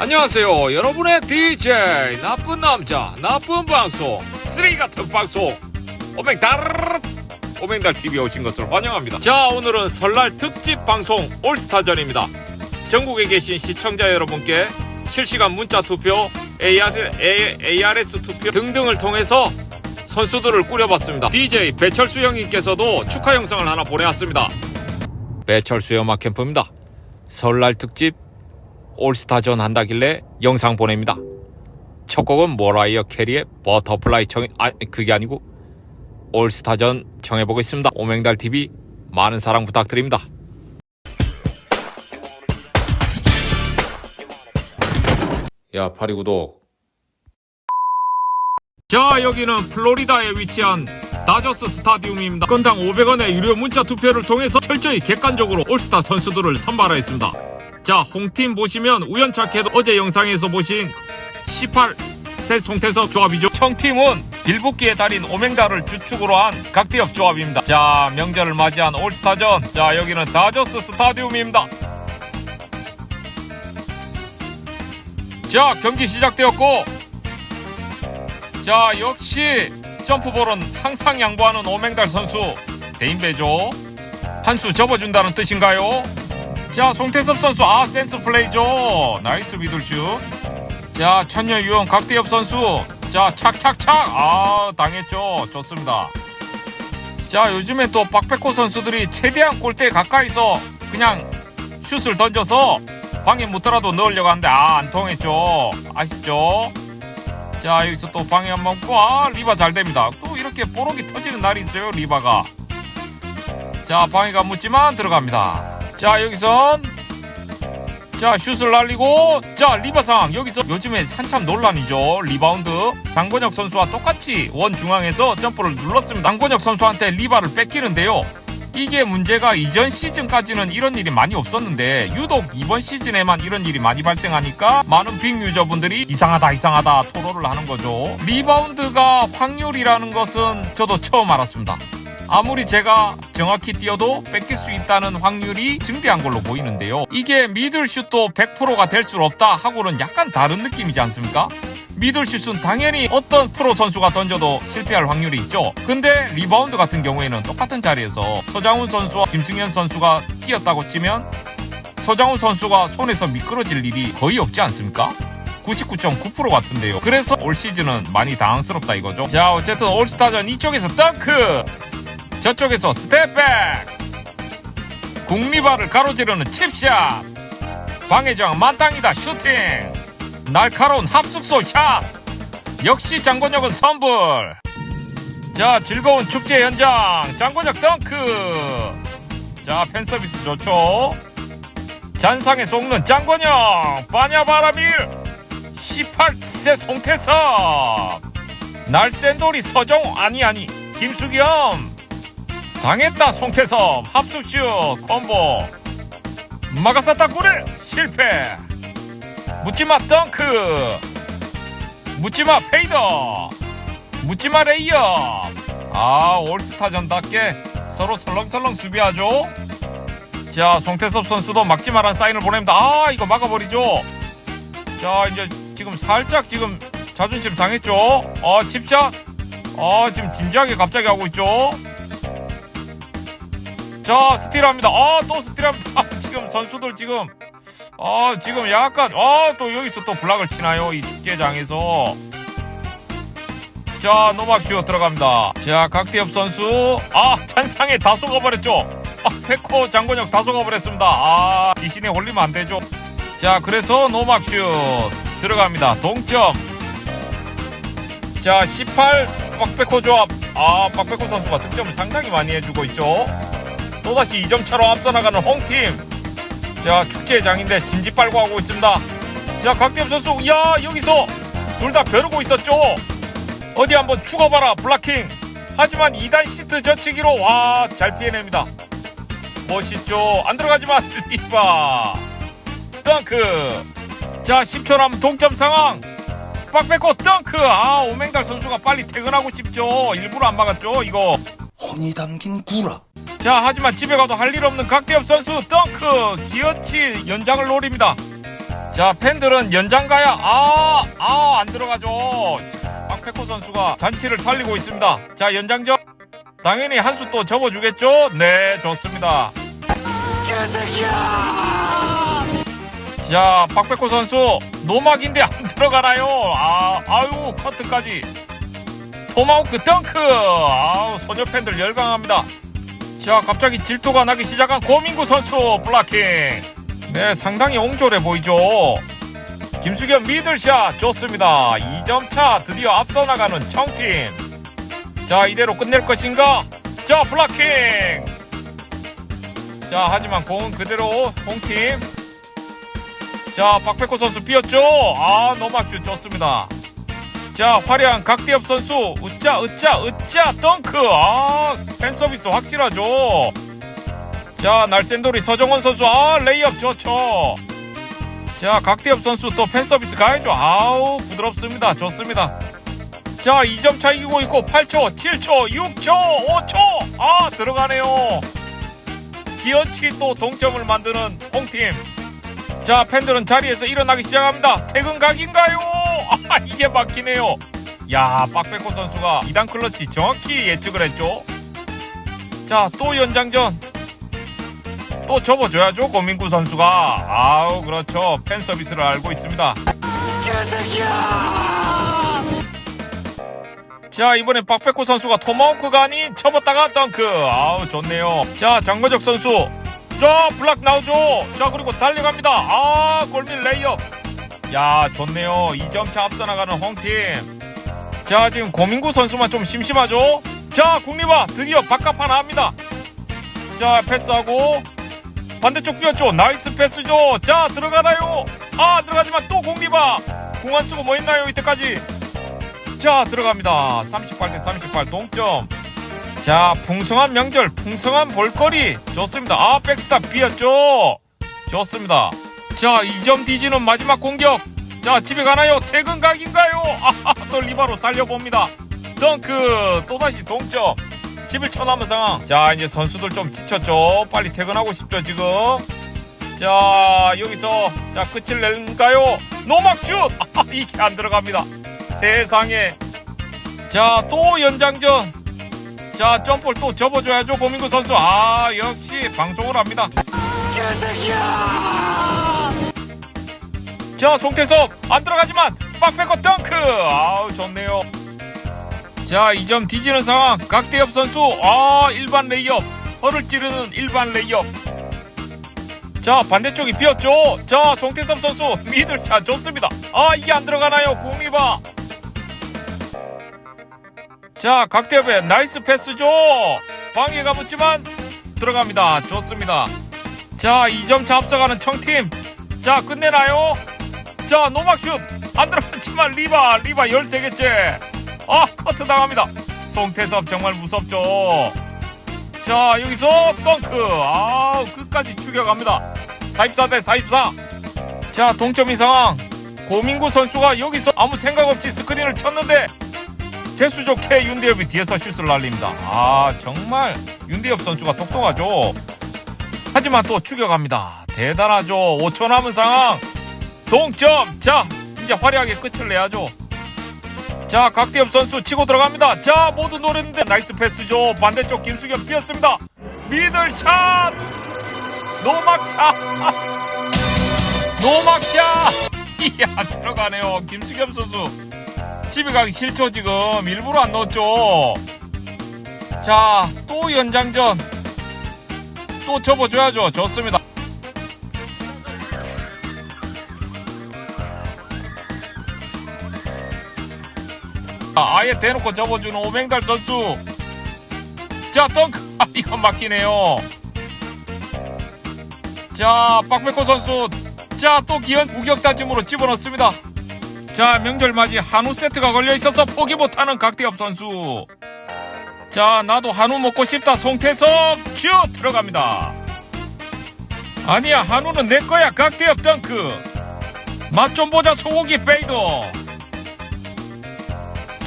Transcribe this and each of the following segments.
안녕하세요. 여러분의 DJ 나쁜 남자 나쁜 방송 쓰레기 같은 방송 오맹달 오맹달 TV 오신 것을 환영합니다. 자 오늘은 설날 특집 방송 올스타전입니다. 전국에 계신 시청자 여러분께 실시간 문자 투표, AR, ARS 투표 등등을 통해서 선수들을 꾸려봤습니다. DJ 배철수 형님께서도 축하 영상을 하나 보내왔습니다. 배철수 음악 캠프입니다. 설날 특집 올스타전 한다길래 영상 보냅니다. 첫 곡은 모라이어 캐리의 버터플라이 청, 아, 그게 아니고 올스타전 정해보겠습니다. 오맹달 TV 많은 사랑 부탁드립니다. 야, 파리 구독. 자, 여기는 플로리다에 위치한 다저스 스타디움입니다. 건당 500원의 유료 문자 투표를 통해서 철저히 객관적으로 올스타 선수들을 선발하였습니다. 자, 홍팀 보시면 우연찮게도 어제 영상에서 보신 18 세 송태섭 조합이죠. 청팀은 빌붙기의 달인 오맹다를 주축으로 한 각대협 조합입니다. 자, 명절을 맞이한 올스타전. 자, 여기는 다저스 스타디움입니다. 자, 경기 시작되었고, 자, 역시 점프볼은 항상 양보하는 오맹달 선수 대인배죠. 한 수 접어준다는 뜻인가요? 자, 송태섭 선수 아 센스 플레이죠. 나이스 미들슛. 자, 천녀 유형 각대엽 선수. 자, 착착착. 아, 당했죠. 좋습니다. 자, 요즘에 또 박백호 선수들이 최대한 골대 가까이서 그냥 슛을 던져서 방에 묻더라도 넣으려고 하는데 아, 안 통했죠. 아쉽죠. 자, 여기서 또 방에 한번 먹고 아, 리바 잘 됩니다. 또 이렇게 뽀록이 터지는 날이 있어요, 리바가. 자, 방해가 묻지만 들어갑니다. 자, 여기선 자, 슛을 날리고 자, 리바 상황. 여기서 요즘에 한참 논란이죠. 리바운드. 장건혁 선수와 똑같이 원 중앙에서 점프를 눌렀습니다. 장건혁 선수한테 리바를 뺏기는데요. 이게 문제가 이전 시즌까지는 이런 일이 많이 없었는데 유독 이번 시즌에만 이런 일이 많이 발생하니까 많은 빅 유저분들이 이상하다 이상하다 토로를 하는 거죠. 리바운드가 확률이라는 것은 저도 처음 알았습니다. 아무리 제가 정확히 뛰어도 뺏길 수 있다는 확률이 증대한 걸로 보이는데요. 이게 미들슛도 100%가 될 수 없다 하고는 약간 다른 느낌이지 않습니까? 미들슛은 당연히 어떤 프로 선수가 던져도 실패할 확률이 있죠. 근데 리바운드 같은 경우에는 똑같은 자리에서 서장훈 선수와 김승현 선수가 뛰었다고 치면 서장훈 선수가 손에서 미끄러질 일이 거의 없지 않습니까? 99.9% 같은데요. 그래서 올 시즌은 많이 당황스럽다 이거죠. 자, 어쨌든 올스타전 이쪽에서 덩크! 저쪽에서 스텝백! 국리바를 가로지르는 칩샷! 방해장 만땅이다 슈팅! 날카로운 합숙소 샷! 역시 장건혁은 선불! 자, 즐거운 축제 현장! 장건혁 덩크! 자, 팬서비스 좋죠? 잔상에 속는 장건혁! 빠냐바라밀! 18세 송태섭! 날쌘돌이 서정 아니 아니 김수겸 당했다 송태섭. 합숙슛 콤보. 마가사타 구레 실패. 묻지마 덩크. 묻지마 페이더. 묻지마 레이업 아 올스타전답게 서로 설렁설렁 수비하죠. 자 송태섭 선수도 막지 마란 사인을 보냅니다. 아 이거 막아버리죠. 자 이제 지금 살짝 지금 자존심 상했죠. 어 칩샷. 어 지금 진지하게 갑자기 하고 있죠 자 스틸합니다. 아 또 스틸합니다 지금 선수들 지금 아 지금 약간 아 또 여기서 또 블락을 치나요? 이 축제장에서. 자 노막슈 들어갑니다. 자 각대엽 선수. 아 찬상에 다 속아버렸죠? 아 페코 장건혁 다 속아버렸습니다. 아 귀신에 홀리면 안 되죠? 자 그래서 노막슈 들어갑니다. 동점. 자 18 박백호 조합. 아 박백호 선수가 득점을 상당히 많이 해주고 있죠 또다시 2점 차로 앞서 나가는 홍팀. 자 축제장인데 진지 빨고 하고 있습니다. 자 각대엽 선수 야 여기서 둘 다 벼르고 있었죠? 어디 한번 죽어봐라 블락킹. 하지만 2단 시트 젖히기로 와 잘 피해냅니다. 멋있죠? 안 들어가지만 리바. 덩크. 자 10초 남은 동점 상황. 빡 뺏고 덩크. 아 오맹달 선수가 빨리 퇴근하고 싶죠? 일부러 안 막았죠 이거? 혼이 담긴 구라. 자 하지만 집에 가도 할 일 없는 각대엽 선수 덩크! 기어치 연장을 노립니다. 자 팬들은 연장 가야. 아 아 안 들어가죠. 박백호 선수가 잔치를 살리고 있습니다. 자 연장전. 당연히 한 수 또 접어주겠죠? 네 좋습니다. 자 박백호 선수 노막인데 안 들어가나요? 아 아유 커트까지. 토마호크 덩크! 아우 소녀 팬들 열광합니다 자 갑자기 질투가 나기 시작한 고민구 선수 블락킹. 네 상당히 옹졸해 보이죠? 김수겸 미들샷 좋습니다. 2점 차 드디어 앞서 나가는 청팀. 자 이대로 끝낼 것인가? 자 블락킹! 자 하지만 공은 그대로 홍팀. 자 박백호 선수 비었죠? 아 노막슛 좋습니다 자 화려한 각대엽 선수. 으짜 으짜 으짜 덩크. 아 팬서비스 확실하죠? 자 날쌘돌이 서정원 선수. 아 레이업 좋죠. 자 각대엽 선수 또 팬서비스 가야죠. 아우 부드럽습니다. 좋습니다. 자 2점 차 이기고 있고 8초 7초 6초 5초. 아 들어가네요. 기어치 또 동점을 만드는 홍팀. 자 팬들은 자리에서 일어나기 시작합니다. 퇴근 각인가요 아 이게 바뀌네요. 야 박백호 선수가 2단 클러치 정확히 예측을 했죠. 자 또 연장전. 또 접어줘야죠 고민구 선수가. 아우 그렇죠. 팬 서비스를 알고 있습니다. 자 이번엔 박백호 선수가 토마호크가 아닌 접었다가 덩크. 아우 좋네요. 자 장거적 선수. 자 블락 나오죠. 자 그리고 달려갑니다. 아 골밑 레이업 야 좋네요. 2점 차 앞서 나가는 홍팀. 자 지금 고민구 선수만 좀 심심하죠? 자 국리바 드디어 바깥 하나 합니다. 자 패스하고 반대쪽 비었죠? 나이스 패스죠? 자 들어가나요? 아 들어가지만 또 공리바 공안 쓰고 뭐 했나요 이때까지? 자 들어갑니다. 38 대 38 동점. 자 풍성한 명절 풍성한 볼거리. 좋습니다. 아 백스탑 비었죠? 좋습니다 자 2점 뒤지는 마지막 공격. 자 집에 가나요? 퇴근 각인가요? 아또 리바로 살려봅니다. 덩크 또다시 동점. 11초 남은 상황. 자 이제 선수들 좀 지쳤죠? 빨리 퇴근하고 싶죠 지금? 자 여기서 자 끝을 낼까요? 노막슛! 아, 이게 안 들어갑니다. 세상에. 자 또 연장전. 자 점볼 또 접어줘야죠 고민구 선수. 아 역시 방송을 합니다 자 송태섭 안 들어가지만 빡백거 덩크! 아우 좋네요. 자 2점 뒤지는 상황. 각대엽 선수 아 일반 레이업. 허를 찌르는 일반 레이업. 자 반대쪽이 비었죠? 자 송태섭 선수 미들차 좋습니다. 아 이게 안 들어가나요? 국미바. 자 각대엽의 나이스 패스죠? 방해가 붙지만 들어갑니다. 좋습니다. 자 2점 차 앞서가는 청팀. 자 끝내나요 자 노막슛. 안 들어갔지만 리바 리바 13개째. 아 커트 당합니다. 송태섭 정말 무섭죠. 자 여기서 덩크. 아 끝까지 죽여갑니다. 44 대 44 자 동점인 상황. 고민구 선수가 여기서 아무 생각 없이 스크린을 쳤는데 재수 좋게 윤대엽이 뒤에서 슛을 날립니다. 아 정말 윤대엽 선수가 똑똑하죠. 하지만 또 죽여갑니다. 대단하죠. 5초 남은 상황 동점. 자 이제 화려하게 끝을 내야죠. 자 각대엽 선수 치고 들어갑니다. 자 모두 노렸는데 나이스 패스죠. 반대쪽 김수겸 비었습니다. 미들샷! 노막샷! 노막샷! 이야 들어가네요. 김수겸 선수. 집에 가기 싫죠 지금. 일부러 안 넣었죠. 자 또 연장전. 또 접어줘야죠. 좋습니다 아, 아예 대놓고 접어주는 오맹달 선수. 자, 덩크. 아, 이거 막히네요. 자, 박백호 선수. 자, 또 기현 무격다짐으로 집어넣습니다. 자, 명절 맞이 한우 세트가 걸려 있어서 포기 못하는 각대엽 선수. 자, 나도 한우 먹고 싶다. 송태섭 슛 들어갑니다. 아니야, 한우는 내 거야. 각대엽 덩크. 맛 좀 보자. 소고기 페이더.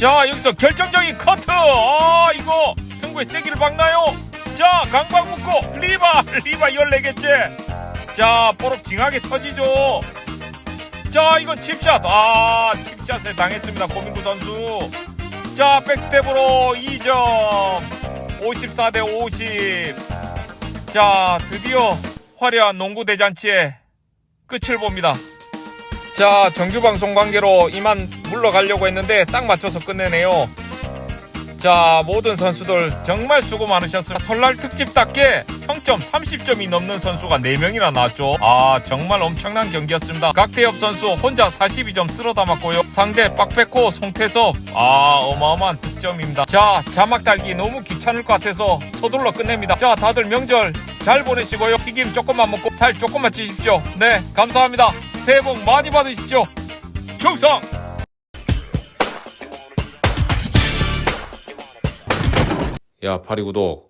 자 여기서 결정적인 커트. 아 이거 승부의 세기를 박나요? 자 강박 묶고 리바 리바 14개째. 자 뽀록 징하게 터지죠. 자 이건 칩샷. 아 칩샷에 당했습니다 고민구 선수. 자 백스텝으로 2점. 54 대 50 자 드디어 화려한 농구 대잔치의 끝을 봅니다 자 정규 방송 관계로 이만 물러가려고 했는데 딱 맞춰서 끝내네요. 자 모든 선수들 정말 수고 많으셨습니다. 설날 특집답게 평점 30점이 넘는 선수가 4명이나 나왔죠. 아 정말 엄청난 경기였습니다. 각대엽 선수 혼자 42점 쓸어 담았고요. 상대 빡백호 송태섭. 아 어마어마한 득점입니다. 자 자막 달기 너무 귀찮을 것 같아서 서둘러 끝냅니다. 자 다들 명절 잘 보내시고요. 튀김 조금만 먹고 살 조금만 찌십시오. 네 감사합니다 새해 복 많이 받으십시오. 충성! 야, 파리 구독